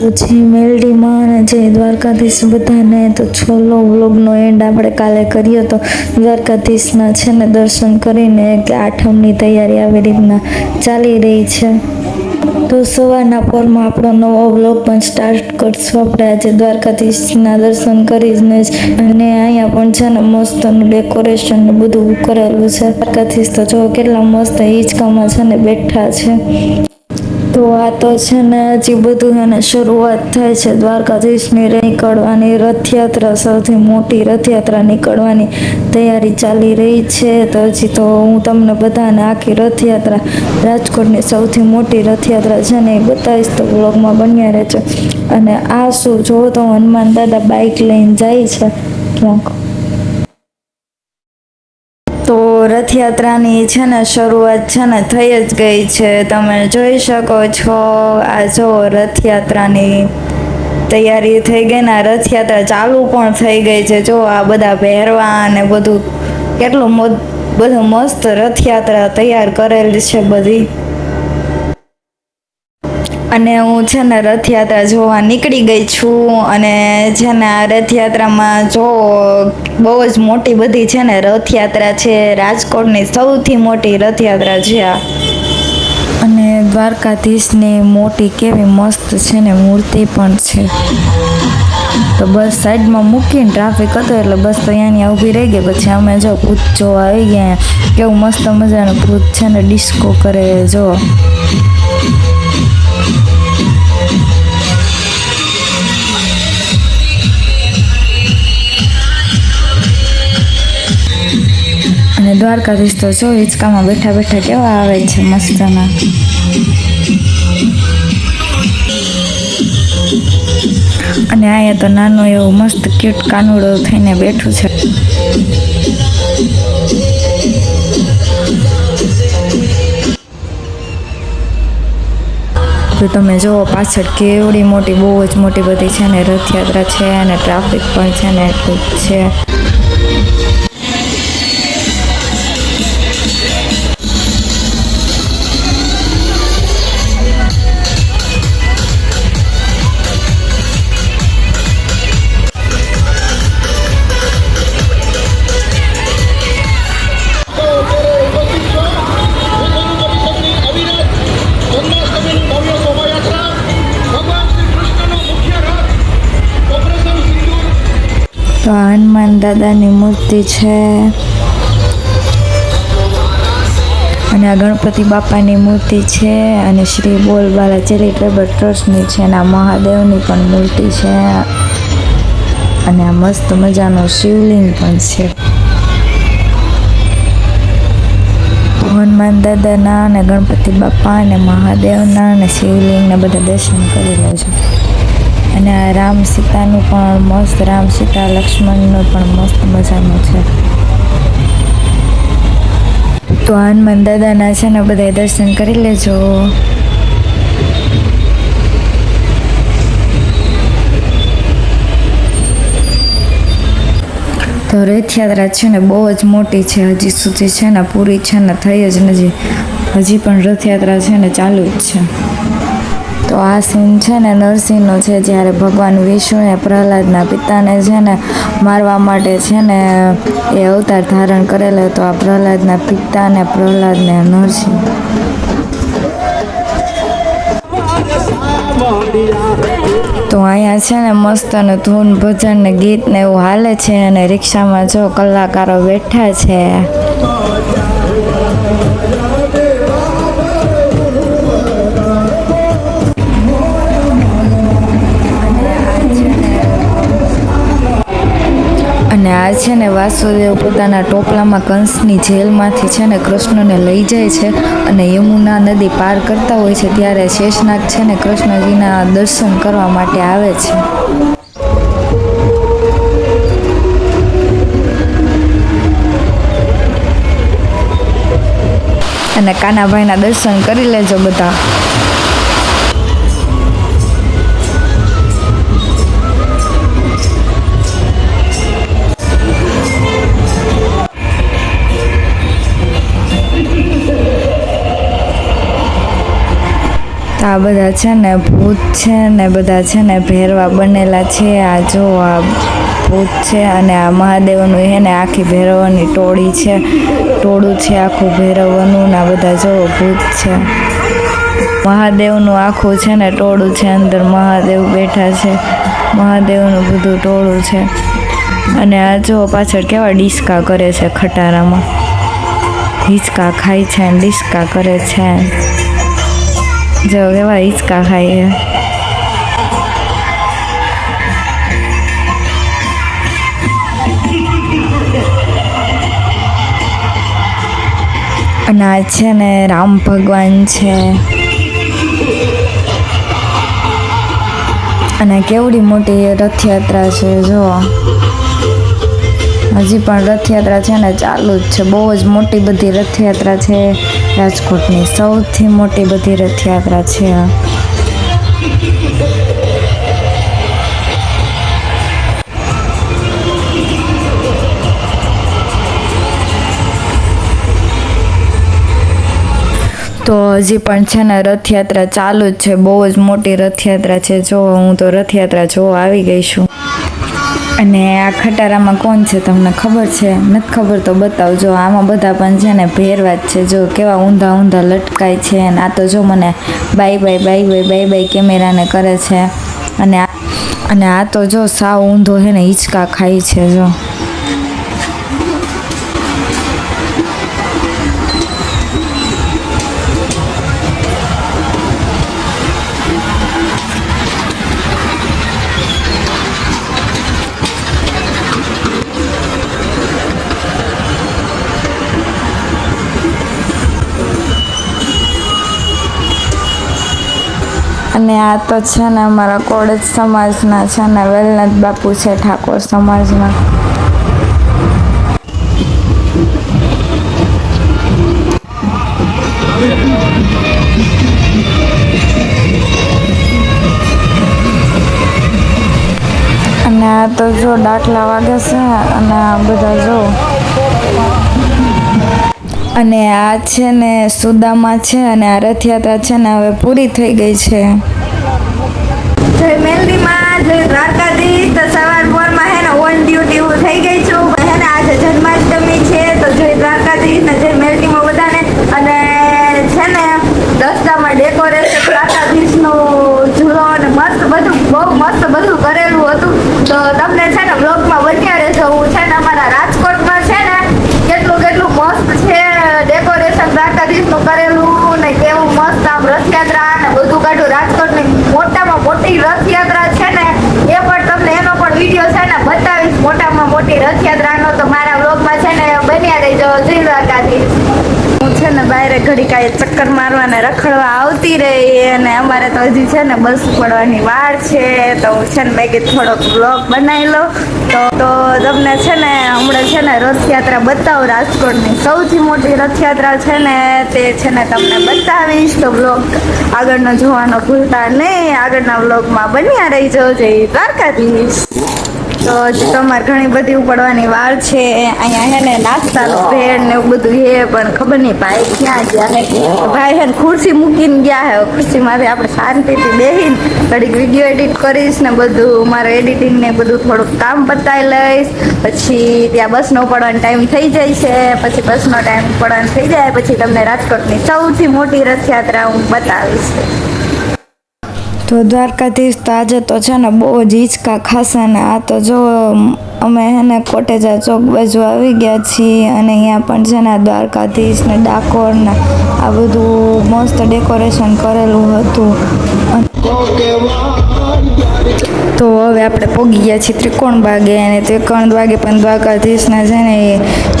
પછી મેલડીમાં અને જે દ્વારકાધીશ બધાને તો છોલો વ્લોગનો એન્ડ આપણે કાલે કર્યો તો દ્વારકાધીશના છે ને દર્શન કરીને કે આઠમની તૈયારી આવી રીતના ચાલી રહી છે. તો સવારના પરમાં આપણો નવો વ્લોગ પણ સ્ટાર્ટ કરશું. આપણે આજે દ્વારકાધીશના દર્શન કરીને અને અહીંયા પણ છે ને મસ્તનું ડેકોરેશન બધું કરેલું છે. દ્વારકાધીશ તો જો કેટલા મસ્ત હિંચકામાં છે ને બેઠા છે. તો આ તો છે ને હજી બધું એને શરૂઆત થાય છે, દ્વારકાધીશની નીકળવાની રથયાત્રા સૌથી મોટી રથયાત્રા નીકળવાની તૈયારી ચાલી રહી છે. તો હજી તો હું તમને બધાને આખી રથયાત્રા, રાજકોટની સૌથી મોટી રથયાત્રા છે ને એ બતાવીશ તો બ્લોગમાં બન્યા રહેજો. અને આ શું, જોવો તો હનુમાન દાદા બાઇક લઈને જાય છે. ક્યાંક તો રથયાત્રાની છે ને શરૂઆત છે ને થઈ જ ગઈ છે. તમે જોઈ શકો છો, આ જો રથયાત્રાની તૈયારી થઈ ગઈ ને રથયાત્રા ચાલુ પણ થઈ ગઈ છે. જો આ બધા પહેરવા અને બધું, કેટલું બધું મસ્ત રથયાત્રા તૈયાર કરેલી છે બધી. અને હું છે ને રથયાત્રા જોવા નીકળી ગઈ છું અને છે ને આ રથયાત્રામાં જો બહુ જ મોટી બધી છે ને રથયાત્રા છે, રાજકોટની સૌથી મોટી રથયાત્રા છે આ. અને દ્વારકાધીશની મોટી કેવી મસ્ત છે ને મૂર્તિ પણ છે. તો બસ સાઈડમાં મૂકીને ટ્રાફિક હતો એટલે બસ તો અહીંયાની ઊભી રહી ગઈ, પછી અમે જો ભૂત જોવા આવી ગયા. કેવું મસ્ત મજાનું ભૂત છે ને ડિસ્કો કરે જો. અને દ્વારકાધીશ તો જો હિંચકામાં બેઠા બેઠા કેવા આવે છે મસ્તના. અને અહીંયા તો નાનો એવો મસ્ત ક્યુટ કાનુડો થઈને બેઠું છે. તો તમે જુઓ પાછળ કેવડી મોટી, બહુ જ મોટી બધી છે ને રથયાત્રા છે અને ટ્રાફિક પણ છે ને એટલું છે. હનુમાન દાદાની મૂર્તિ છે. અને આ ગણપતિ બાપાની મૂર્તિ છે અને શ્રી બોલબાલા ચેરિટેબલ ટ્રસ્ટની છે અને આ મહાદેવની પણ મૂર્તિ છે. અને આ મસ્ત મજાનું શિવલિંગ પણ છે. હનુમાન દાદાના અને ગણપતિ બાપા અને મહાદેવના અને શિવલિંગના બધા દર્શન કરી લેજો અને આ રામ સીતાનું પણ મસ્ત, રામ સીતા, લક્ષ્મણનું પણ મસ્ત મજાનું છે. તો હનુમાન દાદાના છે ને બધા દર્શન કરી લેજો. તો રથયાત્રા છે ને બહુ જ મોટી છે, હજી સુધી છે ને પૂરી છે ને થઈ જ નથી. હજી પણ રથયાત્રા છે ને ચાલુ જ છે. તો આ સીન છે ને નરસિંહનો છે, જ્યારે ભગવાન વિષ્ણુએ પ્રહલાદના પિતાને છે ને મારવા માટે છે ને એ અવતાર ધારણ કરેલો હતો, આ પ્રહલાદના પિતાને, પ્રહલાદને નરસિંહ તો અહીંયા છે ને મસ્ત અને ધૂન ભજન ને ગીત ને એવું હાલે છે અને રિક્ષામાં જો કલાકારો બેઠા છે. છે ને વાસુદેવ પોતાના ટોપલામાં કંસની જેલમાંથી છે ને કૃષ્ણને લઈ જાય છે અને યમુના નદી પાર કરતા હોય છે ત્યારે શેષનાગ છે ને કૃષ્ણજીના દર્શન કરવા માટે આવે છે. અને કાનાભાઈના દર્શન કરી લેજો બધા. આ બધા છે ને ભૂત છે ને બધા છે ને ભેરવા બનેલા છે. આ જો આ ભૂત છે અને આ મહાદેવનું છે ને આખી ભૈરવની ટોળી છે. ટોળું છે આખું ભેરવવાનું ને આ બધા જો ભૂત છે. મહાદેવનું આખું છે ને ટોળું છે. અંદર મહાદેવ બેઠા છે. મહાદેવનું બધું ટોળું છે. અને આ જો પાછળ કેવા ડિસ્કા કરે છે ખટારામાં. હિંચકા ખાય છે ડિસ્કા કરે છે. જો કેવા હિંચકા ખાઈએ. અને આ છે ને, રામ ભગવાન છે. અને કેવડી મોટી રથયાત્રા છે, જો. હજી પણ રથયાત્રા છે ને ચાલુ જ છે. બહુ જ મોટી બધી રથયાત્રા છે. રાજકોટની સૌથી મોટી બધી રથયાત્રા છે. આ તો હજી પણ છે ને રથયાત્રા ચાલુ જ છે. બહુ જ મોટી રથયાત્રા છે. જો હું તો રથયાત્રા જોવા આવી ગઈ છું. અને આ ખટારામાં કોણ છે તમને ખબર છે? નથી ખબર તો બતાવજો. આમાં બધા પણ છે ને ભેરવા જ છે. જો કેવા ઊંધા ઊંધા લટકાય છે અને આ તો જો મને bye bye bye bye bye bye કેમેરાને કરે છે. અને અને આ તો જો સાવ ઊંધો છે ને હિંચકા ખાય છે જો. અને આ તો છે ને અમારા કોળજ સમાજના છે ને વેલનાથ બાપુ છે ઠાકોર સમાજના. અને આ તો જો ડાકલા વાગે છે અને આ બધા જો અને આ છે ને સુદામા છે અને આ રથયાત્રા છે ને હવે પૂરી થઈ ગઈ છે. જય મેલડીમાં, જય દ્વારકાધીશ તો સવાર પોરમાં હે ને ઓન ડ્યુટી હું થઈ ગઈ છું હે ને આજે જન્માષ્ટમી છે તો જય દ્વારકાધીશ ને જય મેલડીમાં બધાને અને છે ને રસ્તામાં ડેકોરેશન દ્વારકાધીશનું ઝૂલો અને મસ્ત બધું બહુ મસ્ત બધું કરેલું હતું તો તમને છે ને બ્લોગમાં બન્યા રહેજો હું છે ને અમારા રાજકોટમાં છે ને કેટલું કેટલું મસ્ત છે ડેકોરેશન દ્વારકાધીશનું કરેલું ને કેવું મસ્ત આમ રથયાત્રા ને બધું કાઢું રાજકોટની મોટામાં મોટી રથયાત્રા છે ને એ પણ તમને એનો પણ વીડિયો છે ને બતાવીશ મોટી રથયાત્રાનો તો મારા વ્લોગમાં છે ને બન્યા રહેજો. દ્વારકાધીશ. હું છે ને બહાર ઘડી કાંઈ ચક્કર મારવા ને રખડવા આવતી રહી અને અમારે તો હજી છે ને બસ પડવાની વાર છે તો હું છે ને મેં કે થોડોક બ્લોગ બનાવી લઉં તો તો તમને છે ને હમણાં છે ને રથયાત્રા બતાવું રાજકોટની સૌથી મોટી રથયાત્રા છે ને તે છે ને તમને બતાવીશ. તો બ્લોગ આગળનો જોવાનો ભૂલતા નહીં. આગળના બ્લોગમાં બન્યા રહીજો. જય દ્વારકાધીશ. તો હજી તમારે ઘણી બધી ઉપડવાની વાર છે. અહીંયા હે ને નાસ્તાનું ભેળ ને એવું બધું હે પણ ખબર નહીં ભાઈ ક્યાં ગયા ભાઈ હે ખુરશી મૂકીને ગયા હે. ખુરશીમાંથી આપણે શાંતિથી બેસીને ઘડીક વીડિયો એડિટ કરીશ ને બધું, મારું એડિટિંગ ને બધું થોડુંક કામ પતાવી લઈશ. પછી ત્યાં બસનો પડવાનો ટાઈમ થઈ જાય છે. પછી બસનો ટાઈમ પડવાનો થઈ જાય. પછી તમને રાજકોટની સૌથી મોટી રથયાત્રા હું બતાવીશ. તો દ્વારકાધીશ તો આજે તો છે ને બહુ જ હિંચકા ખાશે ને આ તો જો અમે હે કોટેજા ચોક બાજુ આવી ગયા છીએ અને અહીંયા પણ છે ને દ્વારકાધીશ ને ડાકોર ને આ બધું મસ્ત ડેકોરેશન કરેલું હતું. તો હવે આપણે પોગી ગયા છીએ ત્રિકોણ બાગે અને ત્રિકોણ બાગે પણ દ્વારકાધીશના છે ને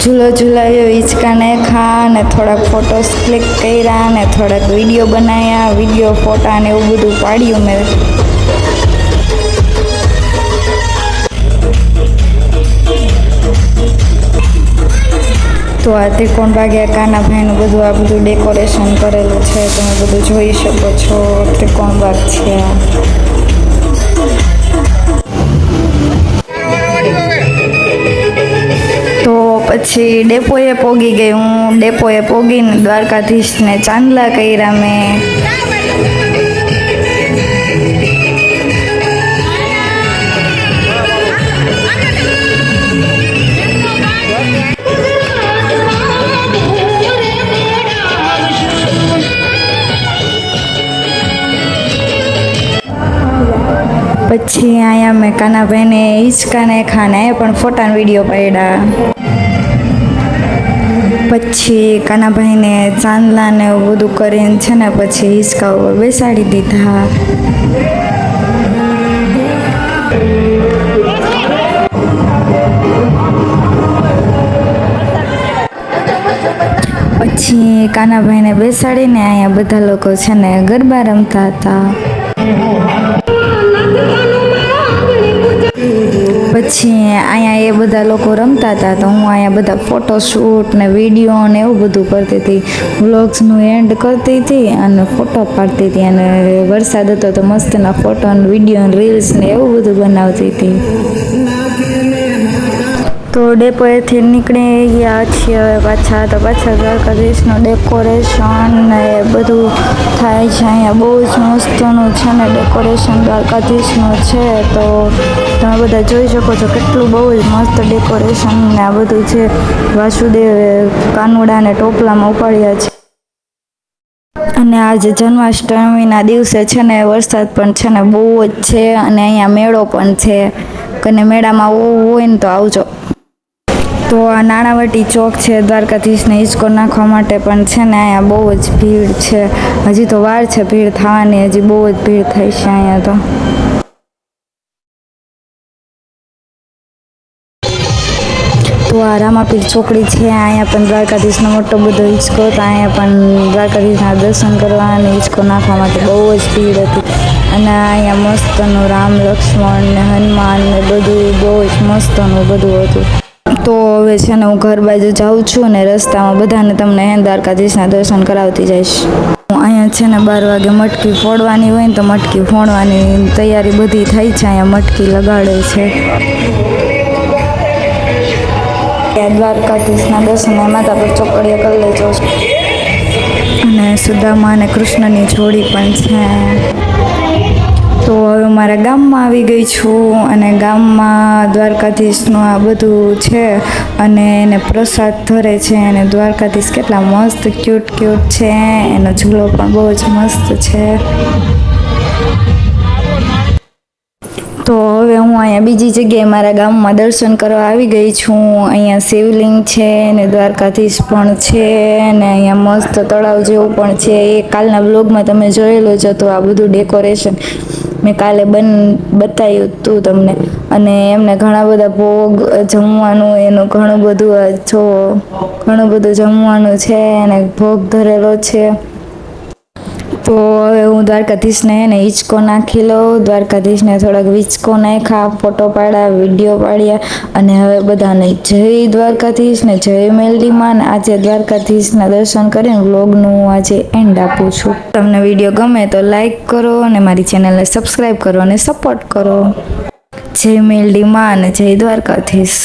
ઝૂલો ઝૂલાવ્યો હિંચકાને ખા ને થોડાક ફોટોસ ક્લિક કર્યા ને થોડાક વીડિયો બનાવ્યા વીડિયો ફોટા ને એવું બધું પાડ્યું મેં. તો આ ત્રિકોણ ભાગ્યા કાનાભાઈનું બધું, આ બધું ડેકોરેશન કરેલું છે. તમે બધું જોઈ શકો છો. ત્રિકોણ બાગ છે પછી ડેપોએ પોગી ગઈ. હું ડેપોએ પોગીને દ્વારકાધીશને ચાંદલા કર્યા મેં. પછી અહીંયા મેં કાના કાનાભાઈને હિંચકાને ખાને પણ ફોટાના વીડિયો પાડ્યા. પછી કાનાભાઈને ચાંદલા ને એવું બધું કરીને છે ને પછી હિસકા ઉપર બેસાડી દીધા. પછી કાનાભાઈને બેસાડીને અહીંયા બધા લોકો છે ને ગરબા રમતા હતા. પછી અહીંયા એ બધા લોકો રમતા હતા તો હું અહીંયા બધા ફોટોશૂટ ને વીડિયો ને એવું બધું કરતી હતી. વ્લોગ્સનું એન્ડ કરતી હતી અને ફોટો પાડતી હતી અને વરસાદ હતો તો મસ્તના ફોટો ને વીડિયો રીલ્સ ને એવું બધું બનાવતી હતી. ડેપોએથી નીકળી ગયા છીએ હવે પાછા તો પાછા દ્વારકાધીશનું ડેકોરેશન ને એ બધું થાય છે અહીંયા બહુ જ મસ્તનું છે ને ડેકોરેશન દ્વારકાધીશનું છે તો તમે બધા જોઈ શકો છો કેટલું બહુ જ મસ્ત ડેકોરેશન ને આ બધું છે વાસુદેવ કાનુડાને ટોપલામાં ઉપાડ્યા છે. અને આજે જન્માષ્ટમીના દિવસે છે ને વરસાદ પણ છે ને બહુ જ છે અને અહીંયા મેળો પણ છે. અને મેળામાં હોય ને તો આવજો. તો આ નાણાવટી ચોક છે, દ્વારકાધીશને હિંચકો નાખવા માટે પણ છે ને અહીંયા બહુ જ ભીડ છે. હજી તો વાર છે ભીડ થવાની, હજી બહુ જ ભીડ થઈ છે અહીંયા તો. તો આ રામાપીર ચોકડી છે, અહીંયા પણ દ્વારકાધીશનો મોટો બધો હિંચકો તો અહીંયા પણ દ્વારકાધીશના દર્શન કરવા અને હિંચકો નાખવા માટે બહુ જ ભીડ હતી. અને અહીંયા મસ્તનું રામ, લક્ષ્મણ ને હનુમાન ને બધું બહુ જ મસ્તનું બધું હતું. તો હવે છે ને હું ઘર બાજુ જાઉં છું અને રસ્તામાં બધાને તમને દ્વારકાધીશના દર્શન કરાવતી જઈશ. હું અહીંયા છે ને બાર વાગે મટકી ફોડવાની હોય ને તો મટકી ફોડવાની તૈયારી બધી થઈ છે, અહીંયા મટકી લગાડે છે. દ્વારકાધીશના દર્શન માતા પર ચોકડીએ કરી લેજો. અને સુદામા અને કૃષ્ણની જોડી પણ છે. તો હવે મારા ગામમાં આવી ગઈ છું અને ગામમાં દ્વારકાધીશનું આ બધું છે અને એને પ્રસાદ ધરે છે અને દ્વારકાધીશ કેટલા મસ્ત ક્યુટ ક્યુટ છે. એનો ઝૂલો પણ બહુ જ મસ્ત છે. તો હવે હું અહીંયા બીજી જગ્યાએ મારા ગામમાં દર્શન કરવા આવી ગઈ છું. અહીંયા શિવલિંગ છે ને દ્વારકાધીશ પણ છે ને અહીંયા મસ્ત તળાવ જેવું પણ છે. એ કાલના બ્લોગમાં તમે જોયેલો જ હતું આ બધું ડેકોરેશન મેં કાલે બન બતાવ્યું હતું તમને. અને એમને ઘણા બધા ભોગ, જમવાનું, એનું ઘણું બધું જો, ઘણું બધું જમવાનું છે, અને ભોગ ધરેલો છે. તો હવે હું દ્વારકાધીશને એને હિંચકો નાખી લઉં. દ્વારકાધીશને થોડાક વિચકો નાખ્યા, ફોટો પાડ્યા, વીડિયો પાડ્યા અને હવે બધાને જય દ્વારકાધીશ ને જય મેલડીમાં ને આજે દ્વારકાધીશના દર્શન કરીને વ્લોગનું હું આજે એન્ડ આપું છું. તમને વીડિયો ગમે તો લાઈક કરો અને મારી ચેનલને સબસ્ક્રાઈબ કરો અને સપોર્ટ કરો. જય મેલડીમાં અને જય દ્વારકાધીશ.